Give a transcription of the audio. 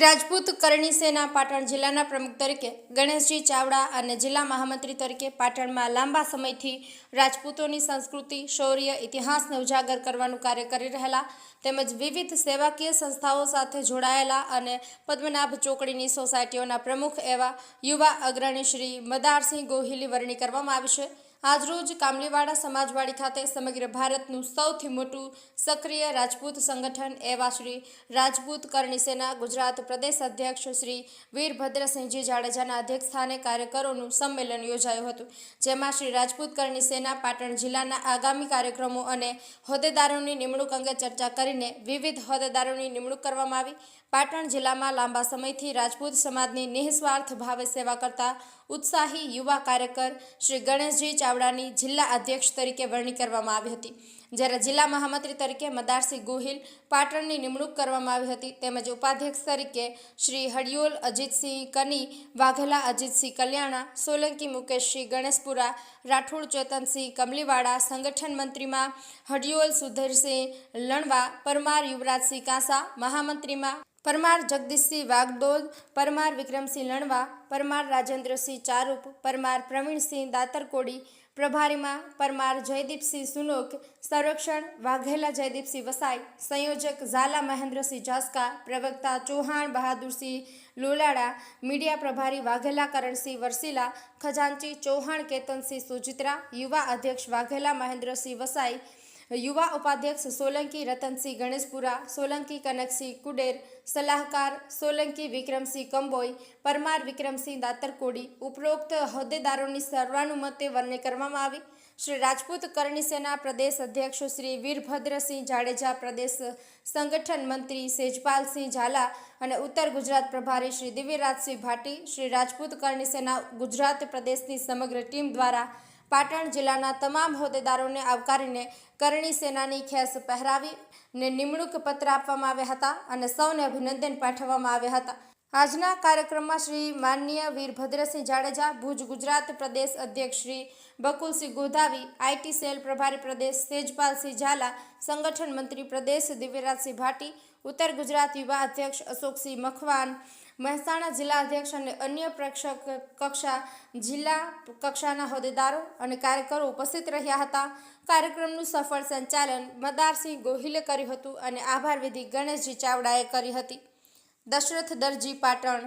રાજપૂત કરણી સેના પાટણ જિલ્લાના પ્રમુખ તરીકે, ગણેશજી ચાવડા અને જિલ્લા મહામંત્રી તરીકે પાટણમાં લાંબા સમયથી રાજપૂતોની સંસ્કૃતિ, શૌર્ય, ઇતિહાસને ઉજાગર કરવાનું કાર્ય કરી રહેલા તેમજ વિવિધ સેવાકીય સંસ્થાઓ સાથે જોડાયેલા અને પદ્મનાભ ચોકડીની સોસાયટીઓના પ્રમુખ એવા યુવા અગ્રણી શ્રી મદારસિંહ ગોહિલી વરણી કરવામાં આવી છે. આજરોજ કામલીવાડા સમાજવાડી ખાતે સમગ્ર ભારતનું સૌથી મોટું સક્રિય રાજપૂત સંગઠન એવા શ્રી રાજપૂત કરણી સેના ગુજરાત પ્રદેશ અધ્યક્ષ શ્રી વીરભદ્રસિંહજી જાડેજાના અધ્યક્ષસ્થાને કાર્યકરોનું સંમેલન યોજાયું હતું, જેમાં શ્રી રાજપૂત કરણી સેના પાટણ જિલ્લાના આગામી કાર્યક્રમો અને હોદ્દેદારોની નિમણૂક અંગે ચર્ચા કરીને વિવિધ હોદ્દેદારોની નિમણૂક કરવામાં આવી. પાટણ જિલ્લામાં લાંબા સમયથી રાજપૂત સમાજની નિઃસ્વાર્થ ભાવે સેવા કરતા ઉત્સાહી યુવા કાર્યકર શ્રી ગણેશજી ચાવડાની જિલ્લા અધ્યક્ષ તરીકે વરણી કરવામાં આવી હતી. જ્યારે જિલ્લા મહામંત્રી તરીકે મદારસિંહ ગોહિલ પાટણની નિમણૂક કરવામાં આવી હતી. તેમજ ઉપાધ્યક્ષ તરીકે શ્રી હડિયોલ અજીતસિંહ કની, વાઘેલા અજીતસિંહ કલ્યાણા, સોલંકી મુકેશસિંહ ગણેશપુરા, રાઠોડ ચેતનસિંહ કમલીવાડા સંગઠન મંત્રીમાં હડિયોલ સુધીરસિંહ લણવા, પરમાર યુવરાજસિંહ કાંસા, મહામંત્રીમાં પરમાર જગદીશસિંહ વાગડોદ પરમાર વિક્રમસિંહ લણવા, પરમાર રાજેન્દ્રસિંહ ચારૂપ, પરમાર પ્રવીણસિંહ દાતરકોડી પ્રભારીમાં પરમાર જયદીપસિંહ સુનોક, સંરક્ષણ વાઘેલા જયદીપસિંહ વસાઈ, સંયોજક ઝાલા મહેન્દ્રસિંહ જાસ્કા પ્રવક્તા ચૌહાણ બહાદુરસિંહ લોલાડા, મીડિયા પ્રભારી વાઘેલા કરણસિંહ વરસીલા, ખજાનચી ચૌહાણ કેતનસિંહ સુજિત્રા, યુવા અધ્યક્ષ વાઘેલા મહેન્દ્રસિંહ વસાઈ યુવા ઉપાધ્યક્ષ સોલંકી રતનસિંહ ગણેશપુરા, સોલંકી કનકસિંહ કુડેર, સલાહકાર સોલંકી વિક્રમસિંહ કંબોઈ, પરમાર વિક્રમસિંહ દાતરકોડી, ઉપરોક્ત હોદ્દેદારોની સર્વાનુમતે વરણી કરવામાં આવી. શ્રી રાજપૂત કરણી સેના પ્રદેશ અધ્યક્ષ શ્રી વીરભદ્રસિંહ જાડેજા, પ્રદેશ સંગઠન મંત્રી સેજપાલસિંહ ઝાલા અને ઉત્તર ગુજરાત પ્રભારી શ્રી દિવ્યરાજસિંહ ભાટી, શ્રી રાજપૂત કરણી સેના ગુજરાત પ્રદેશની સમગ્ર ટીમ દ્વારા પાટણ જિલ્લાના તમામ હોદ્દેદારોને આવકારીને કરણી સેનાની ખેસ પહેરાવી ને નિમણૂક પત્ર આપવામાં આવ્યા હતા અને સૌને અભિનંદન પાઠવવામાં આવ્યા હતા. આજના કાર્યક્રમમાં શ્રી માનનીય વીરભદ્રસિંહ જાડેજા, ભુજ ગુજરાત પ્રદેશ અધ્યક્ષ શ્રી બકુલસિંહ ગોધાવી આઈટી સેલ પ્રભારી પ્રદેશ તેજપાલસિંહ ઝાલા, સંગઠન મંત્રી પ્રદેશ દિવ્યરાજસિંહ ભાટી, ઉત્તર ગુજરાત યુવા અધ્યક્ષ અશોકસિંહ મખવાન મહેસાણા જિલ્લા અધ્યક્ષ અને અન્ય પ્રેક્ષક કક્ષા, જિલ્લા કક્ષાના હોદ્દેદારો અને કાર્યકરો ઉપસ્થિત રહ્યા હતા. કાર્યક્રમનું સફળ સંચાલન મદારસિંહ ગોહિલે કર્યું હતું અને આભાર વિધિ ગણેશજી ચાવડાએ કરી હતી. દશરથ દરજી પાટણ